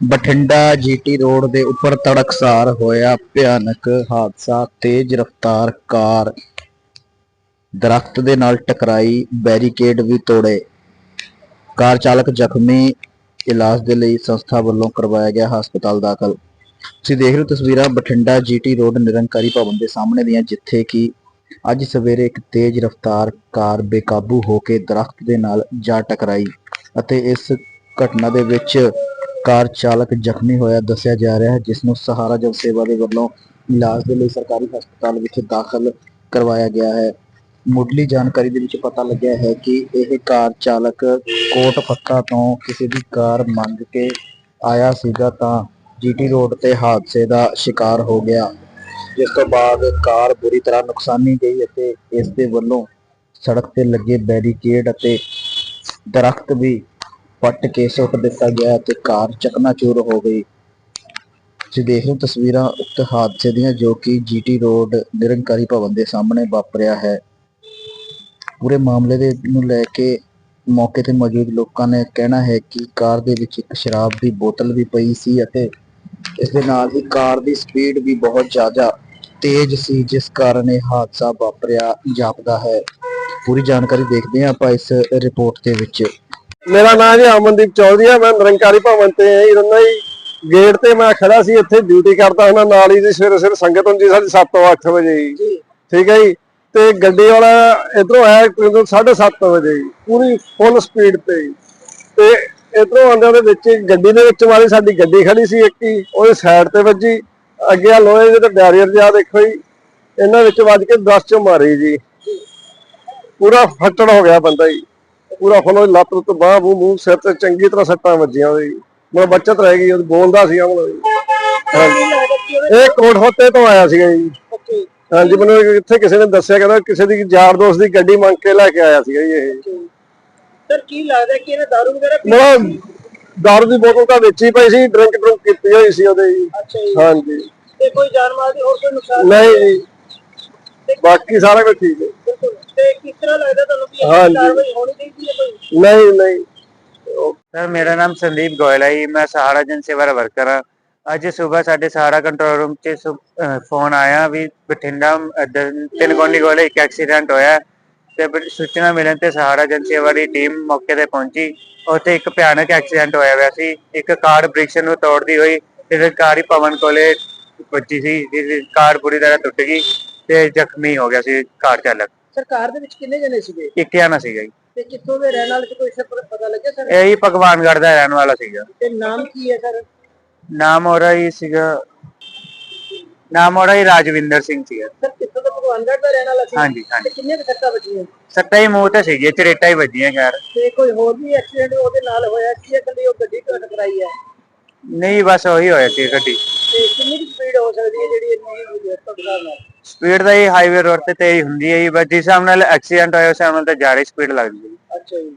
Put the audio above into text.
Bathinda GT road ਦੇ ਉੱਪਰ ਤੜਕਸਾਰ ਹੋਇਆ ਭਿਆਨਕ ਹਾਦਸਾ, ਤੇਜ਼ ਰਫ਼ਤਾਰ ਕਾਰ ਦਰਖਤ ਦੇ ਨਾਲ ਟਕਰਾਈ, ਬੈਰੀਕੇਡ ਵੀ ਤੋੜੇ। ਕਾਰ ਚਾਲਕ ਜ਼ਖਮੀ ਇਲਾਜ ਦੇ ਲਈ ਸੰਸਥਾ ਵੱਲੋਂ ਕਰਵਾਇਆ ਗਿਆ ਹਸਪਤਾਲ ਦਾਖਲ। ਤੁਸੀਂ ਦੇਖ ਰਹੇ ਹੋ ਤਸਵੀਰਾਂ ਬਠਿੰਡਾ ਜੀਟੀ ਰੋਡ ਨਿਰੰਕਾਰੀ ਭਵਨ ਦੇ ਸਾਹਮਣੇ ਦੀਆਂ, ਜਿੱਥੇ ਕਿ ਅੱਜ ਸਵੇਰੇ ਇੱਕ ਤੇਜ਼ ਰਫ਼ਤਾਰ ਕਾਰ ਬੇਕਾਬੂ ਹੋ ਕੇ ਦਰਖਤ ਦੇ ਨਾਲ ਜਾ ਟਕਰਾਈ ਅਤੇ ਇਸ ਘਟਨਾ ਦੇ ਵਿੱਚ ਕਾਰ ਚਾਲਕ ਜ਼ਖਮੀ ਹੋਇਆ ਦੱਸਿਆ ਜਾ ਰਿਹਾ ਹੈ ਜਿਸ ਨੂੰ ਸਹਾਰਾ ਜਨ ਸੇਵਾ ਦੇ ਵੱਲੋਂ ਇਲਾਜ ਦੇ ਲਈ ਸਰਕਾਰੀ ਹਸਪਤਾਲ ਵਿੱਚ ਦਾਖਲ ਕਰਵਾਇਆ ਗਿਆ ਹੈ। ਮੁੱਢਲੀ ਜਾਣਕਾਰੀ ਦੇ ਵਿੱਚ ਪਤਾ ਲੱਗਿਆ ਹੈ ਕਿ ਇਹ ਕਾਰ ਚਾਲਕ ਕੋਟ ਪੱਕਾ ਤੋਂ ਕਿਸੇ ਦੀ ਕਾਰ ਮੰਗ ਕੇ ਆਇਆ ਸੀਗਾ ਤਾਂ ਜੀਟੀ ਰੋਡ ਤੇ ਹਾਦਸੇ ਦਾ ਸ਼ਿਕਾਰ ਹੋ ਗਿਆ। ਜਿਸ ਤੋਂ ਬਾਅਦ ਕਾਰ ਬੁਰੀ ਤਰ੍ਹਾਂ ਨੁਕਸਾਨੀ ਗਈ ਅਤੇ ਇਸ ਦੇ ਵੱਲੋਂ ਸੜਕ ਤੇ ਲੱਗੇ ਬੈਰੀਕੇਡ ਅਤੇ ਦਰਖਤ ਵੀ ਪੱਟ ਕੇ ਸੁੱਟ ਦਿੱਤਾ ਗਿਆ ਤੇ ਕਾਰ ਚਕਨਾਚੂਰ ਹੋ ਗਈ। ਤੁਸੀਂ ਦੇਖ ਰਹੇ ਹੋ ਤਸਵੀਰਾਂ ਉਕਤ ਹਾਦਸੇ ਦੀਆਂ ਜੋ ਕਿ ਜੀਟੀ ਰੋਡ ਨਿਰੰਕਾਰੀ ਭਵਨ ਦੇ ਸਾਹਮਣੇ ਵਾਪਰਿਆ ਹੈ। ਪੂਰੇ ਮਾਮਲੇ ਦੇ ਨੂੰ ਲੈ ਕੇ ਮੌਕੇ ਤੇ ਮੌਜੂਦ ਲੋਕਾਂ ਨੇ ਕਹਿਣਾ ਹੈ ਕਿ ਕਾਰ ਦੇ ਵਿੱਚ ਇੱਕ ਸ਼ਰਾਬ ਦੀ ਬੋਤਲ ਵੀ ਪਈ ਸੀ ਅਤੇ ਇਸ ਦੇ ਨਾਲ ਹੀ ਕਾਰ ਦੀ ਸਪੀਡ ਵੀ ਬਹੁਤ ਜ਼ਿਆਦਾ ਤੇਜ਼ ਸੀ, ਜਿਸ ਕਾਰਨ ਇਹ ਹਾਦਸਾ ਵਾਪਰਿਆ ਜਾਪਦਾ ਹੈ। ਪੂਰੀ ਜਾਣਕਾਰੀ ਦੇਖਦੇ ਹਾਂ ਆਪਾਂ ਇਸ ਰਿਪੋਰਟ ਦੇ ਵਿੱਚ। ਮੇਰਾ ਨਾਮ ਜੀ ਅਮਨਦੀਪ ਚੌਧਰੀ ਆ ਮੈਂ ਨਿਰੰਕਾਰੀ ਭਵਨ ਤੇ ਹੀ ਗੇਟ ਤੇ ਮੈਂ ਖੜਾ ਸੀ ਇੱਥੇ ਡਿਊਟੀ ਕਰਦਾ ਹੁੰਦਾ ਨਾਲ ਹੀ ਜੀ ਸਵੇਰੇ ਸਵੇਰੇ ਸੰਗਤ ਹੁੰਦੀ ਸਾਡੀ 7 ਤੋਂ 8 ਵਜੇ ਜੀ। ਠੀਕ ਹੈ ਜੀ? ਤੇ ਗੱਡੀ ਵਾਲਾ ਇਧਰੋਂ ਆਇਆ ਤਕਰੀਬਨ 7:30 ਵਜੇ ਪੂਰੀ ਫੁੱਲ ਸਪੀਡ ਤੇ। ਤੇ ਇਧਰੋਂ ਆਉਂਦਿਆਂ ਦੇ ਵਿੱਚ ਗੱਡੀ ਦੇ ਵਿੱਚ ਮਾਰੀ ਸਾਡੀ ਗੱਡੀ ਖੜੀ ਸੀ ਇੱਕ ਹੀ ਉਹਦੇ ਸਾਈਡ ਤੇ ਵੱਜੀ। ਅੱਗੇ ਆ ਲੋਹੇ ਦੇ ਤੇ ਬੈਰੀਅਰ ਜਿਹਾ ਦੇਖੋ ਜੀ ਇਹਨਾਂ ਵਿੱਚ ਵੱਜ ਕੇ 10 ਚੋਂ ਮਾਰੀ ਜੀ। ਪੂਰਾ ਫੱਟੜ ਹੋ ਗਿਆ ਬੰਦਾ ਜੀ। ਪੂਰਾ ਫੁੱਲ ਉਹਦੀ ਲੱਤ ਉੱਤੇ ਬਾਹ ਮੂੰਹ ਮੂੰਹ ਸਿਰ ਤੇ ਚੰਗੀ ਤਰ੍ਹਾਂ ਸੱਟਾਂ ਵੱਜੀਆਂ ਉਹਦੀ। ਮੈਂ ਬਚਤ ਰਹਿ ਗਈ ਉਹ ਬੋਲਦਾ ਸੀ ਉਹ ਇਹ ਕੋਟ ਹੋਤੇ ਤੋਂ ਆਇਆ ਸੀਗਾ ਜੀ। ਹਾਂਜੀ ਮੈਨੂੰ ਇੱਥੇ ਕਿਸੇ ਨੇ ਦੱਸਿਆ ਕਹਿੰਦਾ ਕਿਸੇ ਦੀ ਯਾਰ ਦੋਸਤ ਦੀ ਗੱਡੀ ਮੰਗ ਕੇ ਲੈ ਕੇ ਆਇਆ ਸੀਗਾ ਜੀ ਇਹ। ਸਰ ਕੀ ਲੱਗਦਾ ਕਿ ਇਹਨੇ ਦਾਰੂ ਵਗੈਰਾ ਮੇਰਾ ਦਾਰੂ ਦੀ ਬੋਤਲ ਤਾਂ ਵਿੱਚ ਪਈ ਸੀ ਡਰਿੰਕ ਡਰੁੰਕ ਕੀਤੀ ਹੋਈ ਸੀ ਉਹਦੇ ਜੀ। ਹਾਂਜੀ। ਤੇ ਕੋਈ ਜਾਨ ਮਾਲ ਦੀ ਹੋਰ ਕੋਈ ਨੁਕਸਾਨ ਨਹੀਂ ਜੀ। ਬਾਕੀ ਸਾਰਾ ਕੁਝ ਠੀਕ ਹੈ। ਤੇ ਕਿਸ ਤਰ੍ਹਾਂ ਲੱਗਦਾ ਤੁਹਾਨੂੰ ਕਿ ਇਹ ਹਾਂਜੀ। ਕਾਰਵਾਈ ਹੋਣੀ ਚਾਹੀਦੀ ਹੈ ਕੋਈ? ਨਹੀਂ ਨਹੀਂ। ਸਰ ਮੇਰਾ ਨਾਮ ਸੰਦੀਪ ਗੋਇਲ ਹੈ ਜੀ। ਮੈਂ ਸਹਾਰਾ ਜਨ ਸੇਵਾ ਦਾ ਵਰਕਰ ਹਾਂ। ਅੱਜ ਸਵੇਰ ਸਾਡੇ ਸਹਾਰਾ ਕੰਟਰੋਲ ਰੂਮ ਸੁ- ਅਹ ਫੋਨ ਆਇਆ ਵੀ ਬਠਿੰਡਾ ਤਿੰਨ ਕੋਨੀ ਕੋਲ ਇੱਕ ਐਕਸੀਡੈਂਟ ਹੋਇਆ ਹੈ ਤੇ ਬ- ਸੂਚਨਾ ਮਿਲਣ ਤੇ ਸਹਾਰਾ ਜਨ ਸੇਵਾ ਦੀ ਟੀਮ ਮੌਕੇ ਤੇ ਪਹੁੰਚੀ। ਉੱਥੇ ਇੱਕ ਭਿਆਨਕ ਐਕਸੀਡੈਂਟ ਹੋਇਆ ਹੋਇਆ ਸੀ। ਇੱਕ ਕਾਰ ਬ੍ਰਿਕਸ਼ ਨੂੰ ਤੋੜਦੀ ਹੋਈ ਤੇ ਕਾਰ ਹੀ ਪਵਨ ਕੋਲੇ ਵੱਜੀ ਸੀ ਜਿਹਦੀ ਕਾਰ ਪੂਰੀ ਤਰ੍ਹਾਂ ਟੁੱਟ ਗਈ ਤੇ ਜ਼ਖਮੀ ਹੋ ਗਿਆ ਸੀ ਕਾਰ ਚਾਲਕ। ਸਰਕਾਰ ਦੇ ਵਿੱਚ ਕਿੰਨੇ ਜਣੇ ਸੀਗੇ? ਇੱਕ ਜਾਣਾ ਸੀਗਾ ਜੀ। ਤੇ ਕਿੱਥੋਂ ਦੇ ਰਹਿਣ ਵਾਲੇ ਕੋਈ ਸਰ ਪਤਾ ਲੱਗਿਆ ਸਰ? ਇਹ ਹੀ ਭਗਵਾਨਗੜ੍ਹ ਦਾ ਰਹਿਣ ਵਾਲਾ ਸੀਗਾ। ਤੇ ਨਾਮ ਕੀ ਹੈ ਸਰ? ਨਾਮ ਉਹਦਾ ਹੀ ਸੀਗਾ ਨਾਮ ਉਹਦਾ ਹੀ ਰਾਜਵਿੰਦਰ ਸਿੰਘ ਸੀਗਾ। ਸਰ ਕਿੱਥੋਂ ਦਾ ਭਗਵਾਨਗੜ੍ਹ ਦਾ ਰਹਿਣ ਵਾਲਾ ਸੀ? ਹਾਂਜੀ ਹਾਂਜੀ। ਤੇ ਕਿੰਨੇ ਕੁ ਸੱਟਾਂ ਵੱਜੀਆਂ? ਸੱਟਾ ਹੀ ਮੂੰਹ ਤੇ ਸੀਗੀ ਚਰੇਟਾ ਹੀ ਵੱਜੀਆਂ ਖੈਰ। ਤੇ ਕੋਈ ਹੋਰ ਵੀ ਐਕਸੀਡੈਂਟ ਉਹਦੇ ਨਾਲ ਹੋਇਆ? ਕੀ ਹੈ ਕੱਲੀ ਉਹ ਗੱਡੀ ਤੋਂ ਟਕਰਾਈ ਹੈ? ਨਹੀਂ ਬਸ ਉਹੀ ਹੋਇਆ ਸੀ ਗੱਡੀ। ਤੇ ਕਿੰਨੀ ਕੁ ਸਪੀਡ ਹੋ ਸਕਦੀ ਹੈ ਜਿਹੜੀ ਇੰਨੀ ਤੁਹਾਡੇ ਨਾਲ? ਸਪੀਡ ਤਾਂ ਹੀ ਹਾਈਵੇ ਰੋਡ ਤੇ ਤੇਜ਼ ਹੁੰਦੀ ਹੈ ਜੀ ਬਸ ਜਿਸ ਹਿਸਾਬ ਨਾਲ ਐਕਸੀਡੈਂਟ ਹੋਇਆ ਉਸ ਹਿਸਾਬ ਨਾਲ ਤਾਂ ਜ਼ਿਆਦਾ ਸਪੀਡ ਲੱਗਦੀ ਹੈ ਅੱਛਾ ਜੀ।